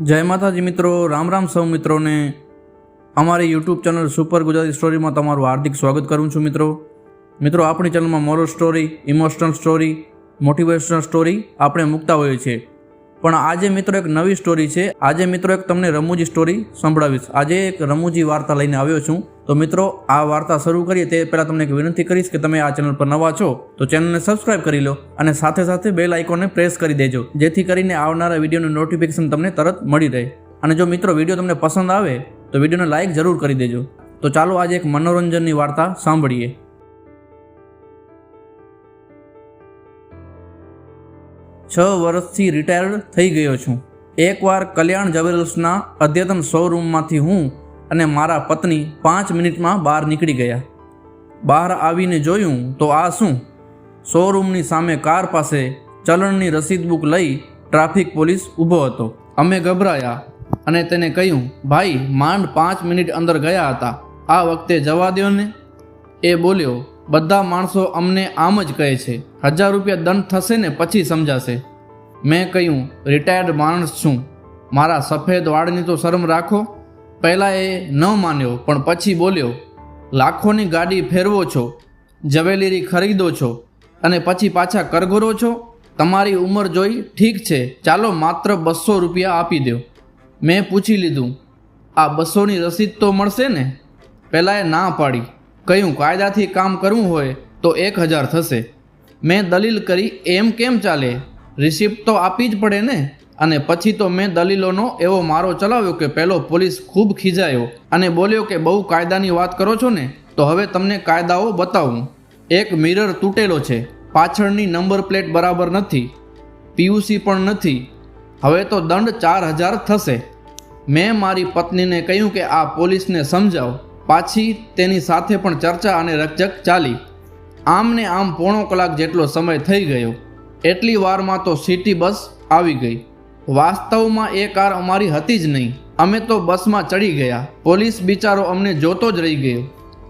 જય માતાજી મિત્રો, રામ રામ સૌ મિત્રોને. અમારી યુટ્યુબ ચેનલ સુપર ગુજરાતી સ્ટોરીમાં તમારું હાર્દિક સ્વાગત કરું છું મિત્રો. મિત્રો, આપણી ચેનલમાં moral story emotional story motivational story આપણે મૂકતા હોઈએ છીએ. પણ આજે મિત્રો એક નવી સ્ટોરી છે. આજે મિત્રો એક તમને રમૂજી સ્ટોરી સંભળાવીશ. આજે એક રમૂજી વાર્તા લઈને આવ્યો છું. તો મિત્રો, આ વાર્તા શરૂ કરીએ તે પહેલાં તમને એક વિનંતી કરીશ કે તમે આ ચેનલ પર નવા છો, તો ચેનલને સબસ્ક્રાઇબ કરી લો અને સાથે સાથે બેલ આઇકોનને પ્રેસ કરી દેજો, જેથી કરીને આવનારા વિડીયોનું નોટિફિકેશન તમને તરત મળી રહે. અને જો મિત્રો વીડિયો તમને પસંદ આવે, તો વિડીયોને લાઇક જરૂર કરી દેજો. તો ચાલો આજે એક મનોરંજનની વાર્તા સાંભળીએ. છ વર્ષથી રિટાયર્ડ થઈ ગયો છું. એકવાર કલ્યાણ જ્વેલર્સના અદ્યતન શોરૂમમાંથી હું અને મારા પત્ની પાંચ મિનિટમાં બહાર નીકળી ગયા. બહાર આવીને જોયું તો આ શું? શોરૂમની સામે કાર પાસે ચલણની રસીદ બુક લઈ ટ્રાફિક પોલીસ ઊભો હતો. અમે ગભરાયા અને તેને કહ્યું, ભાઈ, માંડ પાંચ મિનિટ અંદર ગયા હતા. આ વખતે જવા દો ને એ બોલ્યો બધા માણસો અમને આમ જ કહે છે, હજાર રૂપિયા દંડ થશે ને પછી સમજાશે. મેં કહ્યું, રિટાયર્ડ માણસ છું. મારા સફેદ વાળની તો શરમ રાખો. પહેલાં એ ન માન્યો, પણ પછી બોલ્યો, લાખોની ગાડી ફેરવો છો, જવેલરી ખરીદો છો અને પછી પાછા કરગોરો છો? તમારી ઉંમર જોઈ ઠીક છે, ચાલો માત્ર બસો રૂપિયા આપી દો. મેં પૂછી લીધું, આ બસોની રસીદ તો મળશે ને? પહેલાં એ ના પાડી. કહ્યું, કાયદાથી કામ કરવું હોય તો એક હજાર થશે. મેં દલીલ કરી, એમ કેમ ચાલે? રિસિપ્ટ તો આપી જ પડે ને? અને પછી તો મેં દલીલોનો એવો મારો ચલાવ્યો કે પહેલો પોલીસ ખૂબ ખીજાયો અને બોલ્યો કે, બહુ કાયદાની વાત કરો છો ને, તો હવે તમને કાયદાઓ બતાવું. એક મિરર તૂટેલો છે, પાછળની નંબર પ્લેટ બરાબર નથી પીયુસી પણ નથી. હવે તો દંડ ચાર હજાર થશે. મેં મારી પત્નીને કહ્યું કે, આ પોલીસને સમજાવ. પાછી તેની સાથે પણ ચર્ચા અને રકઝક ચાલી. આમને આમ પોણો કલાક જેટલો સમય થઈ ગયો. એટલી વારમાં તો સિટી બસ આવી ગઈ. વાસ્તવમાં એ કાર અમારી હતી જ નહીં. અમે તો બસમાં ચડી ગયા. પોલીસ બિચારો અમને જોતો જ રહી ગયો.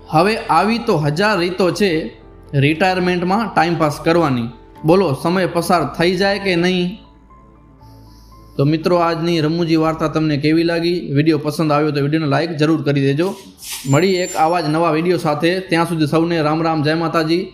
હવે આવી તો હજાર રીતો છે રિટાયરમેન્ટમાં ટાઈમપાસ કરવાની. બોલો, સમય પસાર થઈ જાય કે નહીં? તો મિત્રો, આજની રમૂજી વાર્તા તમને કેવી લાગી? વીડિયો પસંદ આવ્યો તો વિડીયોને લાઇક જરૂર કરી દેજો. મળી એક આવા જ નવા વીડિયો સાથે. ત્યાં સુધી સૌને રામ રામ, જય માતાજી.